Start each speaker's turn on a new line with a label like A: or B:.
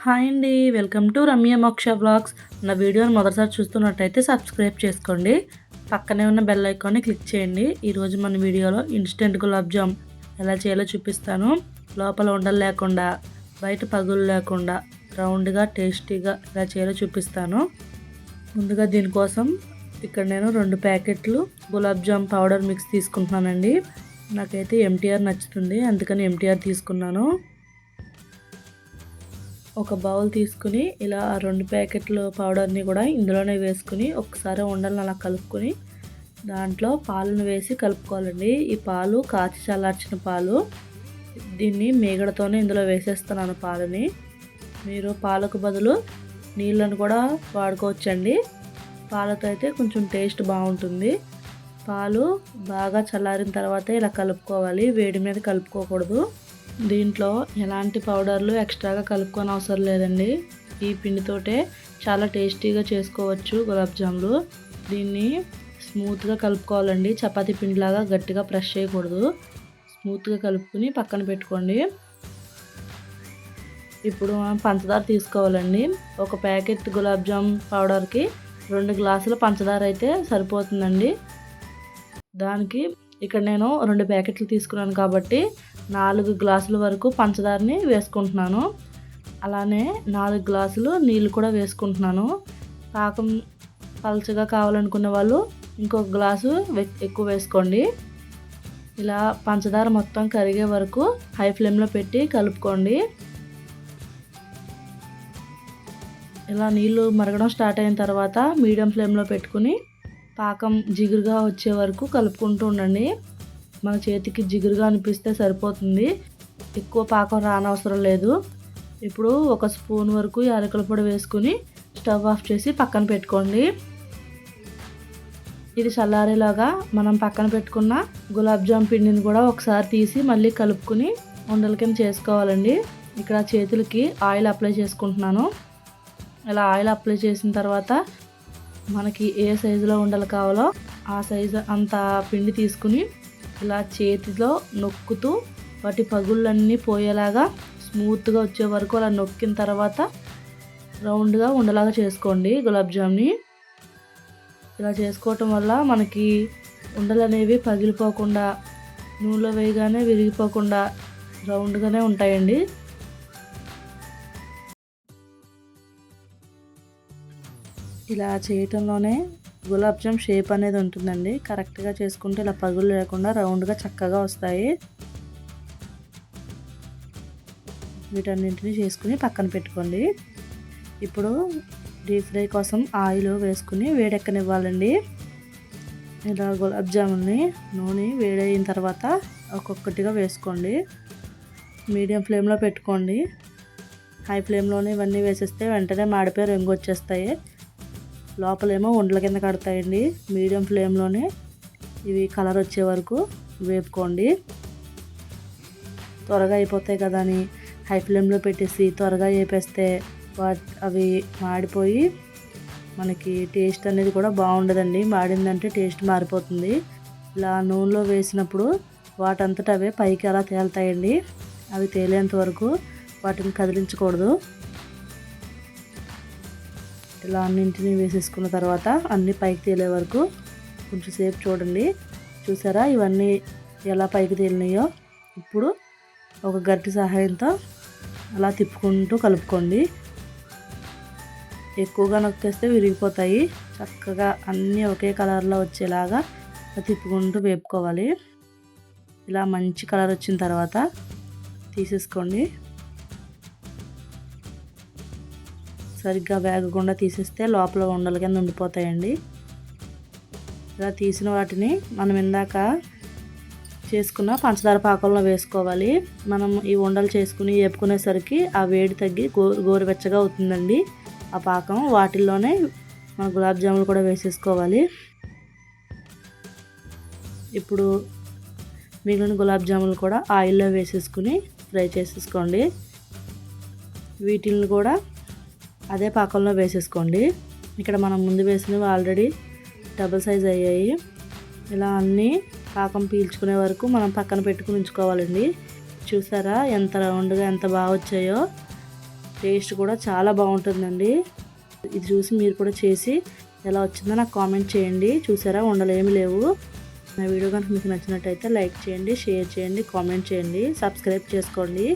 A: Hi అండి welcome to Ramya మోక్ష blogs నా వీడియోని మొదటిసారి చూస్తున్నట్టయితే సబ్స్క్రైబ్ చేసుకోండి. పక్కనే ఉన్న బెల్ ఐకాన్ని క్లిక్ చేయండి. ఈరోజు మన వీడియోలో ఇన్స్టెంట్ గులాబ్ జామ్ ఎలా చేయాలో చూపిస్తాను. లోపల ఉండలు లేకుండా బయట పగులు లేకుండా రౌండ్గా టేస్టీగా ఎలా చేయాలో చూపిస్తాను. ముందుగా దీనికోసం ఇక్కడ నేను రెండు ప్యాకెట్లు గులాబ్ జామ్ పౌడర్ మిక్స్ తీసుకుంటున్నానండి. నాకైతే ఎంటీఆర్ నచ్చుతుంది అందుకని ఎంటీఆర్ తీసుకున్నాను. ఒక బౌల్ తీసుకుని ఇలా రెండు ప్యాకెట్లు పౌడర్ని కూడా ఇందులోనే వేసుకుని ఒకసారి ఉండలను అలా కలుపుకొని దాంట్లో పాలను వేసి కలుపుకోవాలండి. ఈ పాలు కాచి చల్లార్చిన పాలు. దీన్ని మేగడతోనే ఇందులో వేసేస్తున్నాను పాలని. మీరు పాలకు బదులు నీళ్ళను కూడా వాడుకోవచ్చండి. పాలతో అయితే కొంచెం టేస్ట్ బాగుంటుంది. పాలు బాగా చల్లారిన తర్వాత ఇలా కలుపుకోవాలి. వేడి మీద కలుపుకోకూడదు. దీంట్లో ఎలాంటి పౌడర్లు ఎక్స్ట్రాగా కలుపుకొని అవసరం లేదండి. ఈ పిండితోటే చాలా టేస్టీగా చేసుకోవచ్చు గులాబ్ జాములు. దీన్ని స్మూత్గా కలుపుకోవాలండి. చపాతి పిండిలాగా గట్టిగా ప్రెస్ చేయకూడదు. స్మూత్గా కలుపుకుని పక్కన పెట్టుకోండి. ఇప్పుడు మనం పంచదార తీసుకోవాలండి. ఒక ప్యాకెట్ గులాబ్ జామ్ పౌడర్కి రెండు గ్లాసుల పంచదార అయితే సరిపోతుందండి. దానికి ఇక్కడ నేను రెండు ప్యాకెట్లు తీసుకున్నాను కాబట్టి నాలుగు గ్లాసుల వరకు పంచదారని వేసుకుంటున్నాను. అలానే నాలుగు గ్లాసులు నీళ్ళు కూడా వేసుకుంటున్నాను. పాకం పలచగా కావాలనుకునే వాళ్ళు ఇంకొక గ్లాసు ఎక్కువ వేసుకోండి. ఇలా పంచదార మొత్తం కరిగే వరకు హై ఫ్లేమ్లో పెట్టి కలుపుకోండి. ఇలా నీళ్ళు మరగడం స్టార్ట్ అయిన తర్వాత మీడియం ఫ్లేమ్లో పెట్టుకుని పాకం జిగురుగా వచ్చే వరకు కలుపుకుంటూ ఉండండి. మన చేతికి జిగురుగా అనిపిస్తే సరిపోతుంది. ఎక్కువ పాకం రానవసరం లేదు. ఇప్పుడు ఒక స్పూన్ వరకు యాలకుల పొడి వేసుకుని స్టవ్ ఆఫ్ చేసి పక్కన పెట్టుకోండి. ఇది చల్లారేలాగా మనం పక్కన పెట్టుకున్న గులాబ్ జామ్ పిండిని కూడా ఒకసారి తీసి మళ్ళీ కలుపుకుని ఉండల కింద చేసుకోవాలండి. ఇక్కడ చేతులకి ఆయిల్ అప్లై చేసుకుంటున్నాను. ఇలా ఆయిల్ అప్లై చేసిన తర్వాత మనకి ఏ సైజులో ఉండలు కావాలో ఆ సైజు అంత పిండి తీసుకుని ఇలా చేతిలో నొక్కుతూ వాటి పగుళ్ళన్నీ పోయేలాగా స్మూత్గా వచ్చే వరకు అలా నొక్కిన తర్వాత రౌండ్గా ఉండలాగా చేసుకోండి గులాబ్ జామ్ని. ఇలా చేసుకోవటం వల్ల మనకి ఉండలు అనేవి పగిలిపోకుండా నూనెలో వేయగానే విరిగిపోకుండా రౌండ్గానే ఉంటాయండి. ఇలా చేయటంలోనే గులాబ్ జామ్ షేప్ అనేది ఉంటుందండి. కరెక్ట్గా చేసుకుంటే ఇలా పగులు లేకుండా రౌండ్గా చక్కగా వస్తాయి. వీటన్నింటిని చేసుకుని పక్కన పెట్టుకోండి. ఇప్పుడు డీప్ ఫ్రై కోసం ఆయిల్ వేసుకుని వేడెక్కనివ్వాలండి. ఇలా గులాబ్ జామున్ని నూనె వేడైన తర్వాత ఒక్కొక్కటిగా వేసుకోండి. మీడియం ఫ్లేమ్లో పెట్టుకోండి. హై ఫ్లేమ్లోనే ఇవన్నీ వేసేస్తే వెంటనే మాడిపోయి రంగు వచ్చేస్తాయి. లోపలేమో ఉండల కింద కడతాయండి. మీడియం ఫ్లేమ్లోనే ఇవి కలర్ వచ్చే వరకు వేపుకోండి. త్వరగా అయిపోతాయి కదా అని హై ఫ్లేమ్లో పెట్టేసి త్వరగా వేపేస్తే వా అవి మాడిపోయి మనకి టేస్ట్ అనేది కూడా బాగుండదండి. మాడిందంటే టేస్ట్ మారిపోతుంది. ఇలా నూనెలో వేసినప్పుడు వాటంతట అవే పైకి అలా తేలుతాయండి. అవి తేలేంత వరకు వాటిని కదిలించకూడదు. ఇలా అన్నింటిని వేసేసుకున్న తర్వాత అన్ని పైకి తేలే వరకు కొంచెం సేపు చూడండి. చూసారా? ఇవన్నీ ఎలా పైకి తేలినాయో. ఇప్పుడు ఒక గట్టి సహాయంతో అలా తిప్పుకుంటూ కలుపుకోండి. ఎక్కువగా నొక్కేస్తే విరిగిపోతాయి. చక్కగా అన్నీ ఒకే కలర్లో వచ్చేలాగా తిప్పుకుంటూ వేపుకోవాలి. ఇలా మంచి కలర్ వచ్చిన తర్వాత తీసేసుకోండి. సరిగ్గా వేగకుండా తీసేస్తే లోపల ఉండల కింద ఉండిపోతాయండి. ఇలా తీసిన వాటిని మనం ఇందాక చేసుకున్న పంచదార పాకంలో వేసుకోవాలి. మనం ఈ ఉండలు చేసుకుని వేపుకునేసరికి ఆ వేడి తగ్గి గో గోరువెచ్చగా అవుతుందండి. ఆ పాకం వాటిల్లోనే మన గులాబ్ జాములు కూడా వేసేసుకోవాలి. ఇప్పుడు మిగిలిన గులాబ్ జాములు కూడా ఆయిల్లో వేసేసుకుని ఫ్రై చేసేసుకోండి. వీటిని కూడా అదే పాకంలో వేసేసుకోండి. ఇక్కడ మనం ముందు వేసినవి ఆల్రెడీ డబుల్ సైజ్ అయ్యాయి. ఇలా అన్నీ పాకం పీల్చుకునే వరకు మనం పక్కన పెట్టుకుని ఉంచుకోవాలండి. చూసారా ఎంత రౌండ్గా ఎంత బాగా వచ్చాయో? టేస్ట్ కూడా చాలా బాగుంటుందండి. ఇది చూసి మీరు కూడా చేసి ఎలా వచ్చిందో నాకు కామెంట్ చేయండి. చూసారా ఉండలేమి లేవు. నా వీడియో కనుక మీకు నచ్చినట్టయితే లైక్ చేయండి షేర్ చేయండి కామెంట్ చేయండి సబ్స్క్రైబ్ చేసుకోండి.